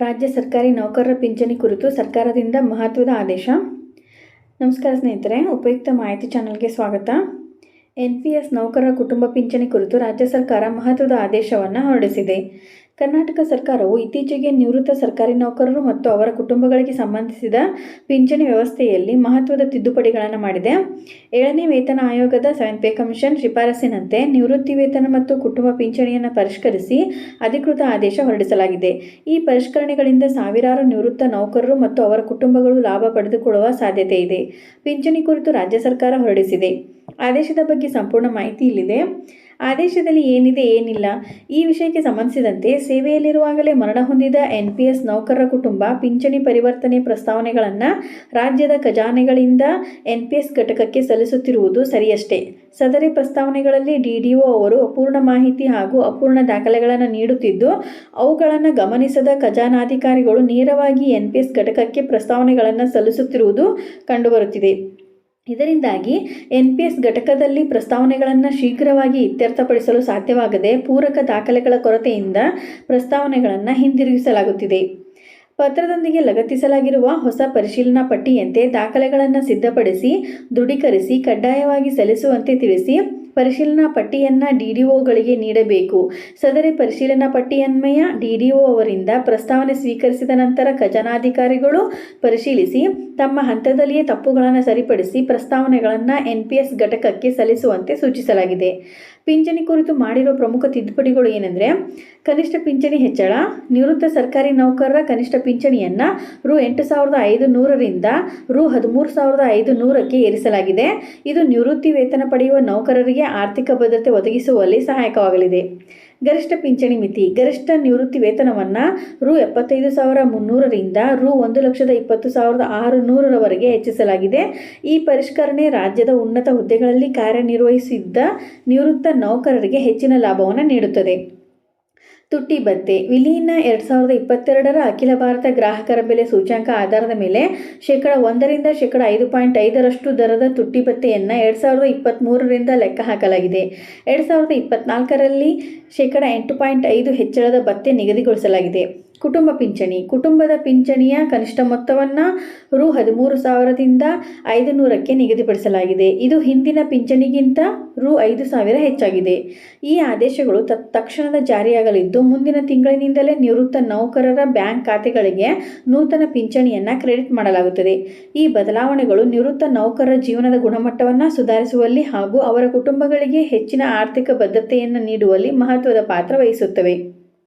ರಾಜ್ಯ ಸರ್ಕಾರಿ ನೌಕರರ ಪಿಂಚಣಿ ಕುರಿತು ಸರ್ಕಾರದಿಂದ ಮಹತ್ವದ ಆದೇಶ. ನಮಸ್ಕಾರ ಸ್ನೇಹಿತರೆ, ಉಪಯುಕ್ತ ಮಾಹಿತಿ ಚಾನಲ್ಗೆ ಸ್ವಾಗತ. ಎನ್ ಪಿ ಎಸ್ ನೌಕರರ ಕುಟುಂಬ ಪಿಂಚಣಿ ಕುರಿತು ರಾಜ್ಯ ಸರ್ಕಾರ ಮಹತ್ವದ ಆದೇಶವನ್ನು ಹೊರಡಿಸಿದೆ. ಕರ್ನಾಟಕ ಸರ್ಕಾರವು ಇತ್ತೀಚೆಗೆ ನಿವೃತ್ತ ಸರ್ಕಾರಿ ನೌಕರರು ಮತ್ತು ಅವರ ಕುಟುಂಬಗಳಿಗೆ ಸಂಬಂಧಿಸಿದ ಪಿಂಚಣಿ ವ್ಯವಸ್ಥೆಯಲ್ಲಿ ಮಹತ್ವದ ತಿದ್ದುಪಡಿಗಳನ್ನು ಮಾಡಿದೆ. ಏಳನೇ ವೇತನ ಆಯೋಗದ ಸೆವೆನ್ ಪೇ ಕಮಿಷನ್ ಶಿಫಾರಸಿನಂತೆ ನಿವೃತ್ತಿ ವೇತನ ಮತ್ತು ಕುಟುಂಬ ಪಿಂಚಣಿಯನ್ನು ಪರಿಷ್ಕರಿಸಿ ಅಧಿಕೃತ ಆದೇಶ ಹೊರಡಿಸಲಾಗಿದೆ. ಈ ಪರಿಷ್ಕರಣೆಗಳಿಂದ ಸಾವಿರಾರು ನಿವೃತ್ತ ನೌಕರರು ಮತ್ತು ಅವರ ಕುಟುಂಬಗಳು ಲಾಭ ಪಡೆದುಕೊಳ್ಳುವ ಸಾಧ್ಯತೆ ಇದೆ. ಪಿಂಚಣಿ ಕುರಿತು ರಾಜ್ಯ ಸರ್ಕಾರ ಹೊರಡಿಸಿದೆ. ಆದೇಶದ ಬಗ್ಗೆ ಸಂಪೂರ್ಣ ಮಾಹಿತಿ ಇಲ್ಲಿದೆ. ಆದೇಶದಲ್ಲಿ ಏನಿದೆ, ಏನಿಲ್ಲ. ಈ ವಿಷಯಕ್ಕೆ ಸಂಬಂಧಿಸಿದಂತೆ ಸೇವೆಯಲ್ಲಿರುವಾಗಲೇ ಮರಣ ಹೊಂದಿದ ಎನ್ ನೌಕರರ ಕುಟುಂಬ ಪಿಂಚಣಿ ಪರಿವರ್ತನೆ ಪ್ರಸ್ತಾವನೆಗಳನ್ನು ರಾಜ್ಯದ ಖಜಾನೆಗಳಿಂದ ಎನ್ ಘಟಕಕ್ಕೆ ಸಲ್ಲಿಸುತ್ತಿರುವುದು ಸರಿಯಷ್ಟೇ. ಸದರಿ ಪ್ರಸ್ತಾವನೆಗಳಲ್ಲಿ ಡಿ ಡಿ ಒ ಅವರು ಅಪೂರ್ಣ ಮಾಹಿತಿ ಹಾಗೂ ಅಪೂರ್ಣ ದಾಖಲೆಗಳನ್ನು ನೀಡುತ್ತಿದ್ದು, ಅವುಗಳನ್ನು ಗಮನಿಸದ ಖಜಾನಾಧಿಕಾರಿಗಳು ನೇರವಾಗಿ ಎನ್ ಪಿ ಎಸ್ ಘಟಕಕ್ಕೆ ಪ್ರಸ್ತಾವನೆಗಳನ್ನು ಸಲ್ಲಿಸುತ್ತಿರುವುದು ಕಂಡುಬರುತ್ತಿದೆ. ಇದರಿಂದಾಗಿ ಎನ್ ಪಿ ಎಸ್ ಘಟಕದಲ್ಲಿ ಪ್ರಸ್ತಾವನೆಗಳನ್ನು ಶೀಘ್ರವಾಗಿ ಇತ್ಯರ್ಥಪಡಿಸಲು ಸಾಧ್ಯವಾಗದೆ ಪೂರಕ ದಾಖಲೆಗಳ ಕೊರತೆಯಿಂದ ಪ್ರಸ್ತಾವನೆಗಳನ್ನು ಹಿಂದಿರುಗಿಸಲಾಗುತ್ತಿದೆ. ಪತ್ರದೊಂದಿಗೆ ಲಗತ್ತಿಸಲಾಗಿರುವ ಹೊಸ ಪರಿಶೀಲನಾ ಪಟ್ಟಿಯಂತೆ ದಾಖಲೆಗಳನ್ನು ಸಿದ್ಧಪಡಿಸಿ, ದೃಢೀಕರಿಸಿ, ಕಡ್ಡಾಯವಾಗಿ ಸಲ್ಲಿಸುವಂತೆ ತಿಳಿಸಿ ಪರಿಶೀಲನಾ ಪಟ್ಟಿಯನ್ನು ಡಿ ಡಿ ಒಗಳಿಗೆ ನೀಡಬೇಕು. ಸದರಿ ಪರಿಶೀಲನಾ ಪಟ್ಟಿಯನ್ವಯ ಡಿ ಡಿ ಒ ಅವರಿಂದ ಪ್ರಸ್ತಾವನೆ ಸ್ವೀಕರಿಸಿದ ನಂತರ ಖಜಾನಾಧಿಕಾರಿಗಳು ಪರಿಶೀಲಿಸಿ ತಮ್ಮ ಹಂತದಲ್ಲಿಯೇ ತಪ್ಪುಗಳನ್ನು ಸರಿಪಡಿಸಿ ಪ್ರಸ್ತಾವನೆಗಳನ್ನು ಎನ್ ಪಿ ಎಸ್ ಘಟಕಕ್ಕೆ ಸಲ್ಲಿಸುವಂತೆ ಸೂಚಿಸಲಾಗಿದೆ. ಪಿಂಚಣಿ ಕುರಿತು ಮಾಡಿರೋ ಪ್ರಮುಖ ತಿದ್ದುಪಡಿಗಳು ಏನೆಂದರೆ, ಕನಿಷ್ಠ ಪಿಂಚಣಿ ಹೆಚ್ಚಳ, ನಿವೃತ್ತ ಸರ್ಕಾರಿ ನೌಕರರ ಕನಿಷ್ಠ ಪಿಂಚಣಿಯನ್ನು ರು ಎಂಟು ಸಾವಿರದ ಐದು ನೂರರಿಂದ ರು ಹದಿಮೂರು ಸಾವಿರದ ಐದು ನೂರಕ್ಕೆ ಏರಿಸಲಾಗಿದೆ. ಇದು ನಿವೃತ್ತಿ ವೇತನ ಪಡೆಯುವ ನೌಕರರಿಗೆ ಆರ್ಥಿಕ ಭದ್ರತೆ ಒದಗಿಸುವಲ್ಲಿ ಸಹಾಯಕವಾಗಲಿದೆ. ಗರಿಷ್ಠ ಪಿಂಚಣಿ ಮಿತಿ, ಗರಿಷ್ಠ ನಿವೃತ್ತಿ ವೇತನವನ್ನು ರು ಎಪ್ಪತ್ತೈದು ಸಾವಿರ ಮುನ್ನೂರರಿಂದ ರು ಒಂದು ಲಕ್ಷದ ಇಪ್ಪತ್ತು ಸಾವಿರದ ಆರು ನೂರರವರೆಗೆ ಹೆಚ್ಚಿಸಲಾಗಿದೆ. ಈ ಪರಿಷ್ಕರಣೆ ರಾಜ್ಯದ ಉನ್ನತ ಹುದ್ದೆಗಳಲ್ಲಿ ಕಾರ್ಯನಿರ್ವಹಿಸಿದ್ದ ನಿವೃತ್ತ ನೌಕರರಿಗೆ ಹೆಚ್ಚಿನ ಲಾಭವನ್ನು ನೀಡುತ್ತದೆ. ತುಟ್ಟಿ ಭತ್ತೆ. ವಿಲೀನ ಎರಡು ಸಾವಿರದ ಇಪ್ಪತ್ತೆರಡರ ಅಖಿಲ ಭಾರತ ಗ್ರಾಹಕರ ಬೆಲೆ ಸೂಚ್ಯಾಂಕ ಆಧಾರದ ಮೇಲೆ ಶೇಕಡ ಒಂದರಿಂದ ಶೇಕಡ ಐದು ಪಾಯಿಂಟ್ ಐದರಷ್ಟು ದರದ ತುಟ್ಟಿ ಭತ್ತೆಯನ್ನು ಎರಡು ಸಾವಿರದ ಇಪ್ಪತ್ತ್ಮೂರರಿಂದ ಲೆಕ್ಕ ಹಾಕಲಾಗಿದೆ. ಎರಡು ಸಾವಿರದ ಇಪ್ಪತ್ತ್ನಾಲ್ಕರಲ್ಲಿ ಶೇಕಡ ಎಂಟು ಪಾಯಿಂಟ್ ಐದು ಹೆಚ್ಚಳದ ಭತ್ತೆ ನಿಗದಿಗೊಳಿಸಲಾಗಿದೆ. ಕುಟುಂಬ ಪಿಂಚಣಿ. ಕುಟುಂಬದ ಪಿಂಚಣಿಯ ಕನಿಷ್ಠ ಮೊತ್ತವನ್ನು ರು ಹದಿಮೂರು ಸಾವಿರದಿಂದ ಐದು ನೂರಕ್ಕೆ ನಿಗದಿಪಡಿಸಲಾಗಿದೆ. ಇದು ಹಿಂದಿನ ಪಿಂಚಣಿಗಿಂತ ರು ಐದು ಸಾವಿರ ಹೆಚ್ಚಾಗಿದೆ. ಈ ಆದೇಶಗಳು ತಕ್ಷಣದ ಜಾರಿಯಾಗಲಿದ್ದು, ಮುಂದಿನ ತಿಂಗಳಿನಿಂದಲೇ ನಿವೃತ್ತ ನೌಕರರ ಬ್ಯಾಂಕ್ ಖಾತೆಗಳಿಗೆ ನೂತನ ಪಿಂಚಣಿಯನ್ನು ಕ್ರೆಡಿಟ್ ಮಾಡಲಾಗುತ್ತದೆ. ಈ ಬದಲಾವಣೆಗಳು ನಿವೃತ್ತ ನೌಕರರ ಜೀವನದ ಗುಣಮಟ್ಟವನ್ನು ಸುಧಾರಿಸುವಲ್ಲಿ ಹಾಗೂ ಅವರ ಕುಟುಂಬಗಳಿಗೆ ಹೆಚ್ಚಿನ ಆರ್ಥಿಕ ಭದ್ರತೆಯನ್ನು ನೀಡುವಲ್ಲಿ ಮಹತ್ವದ ಪಾತ್ರ ವಹಿಸುತ್ತವೆ.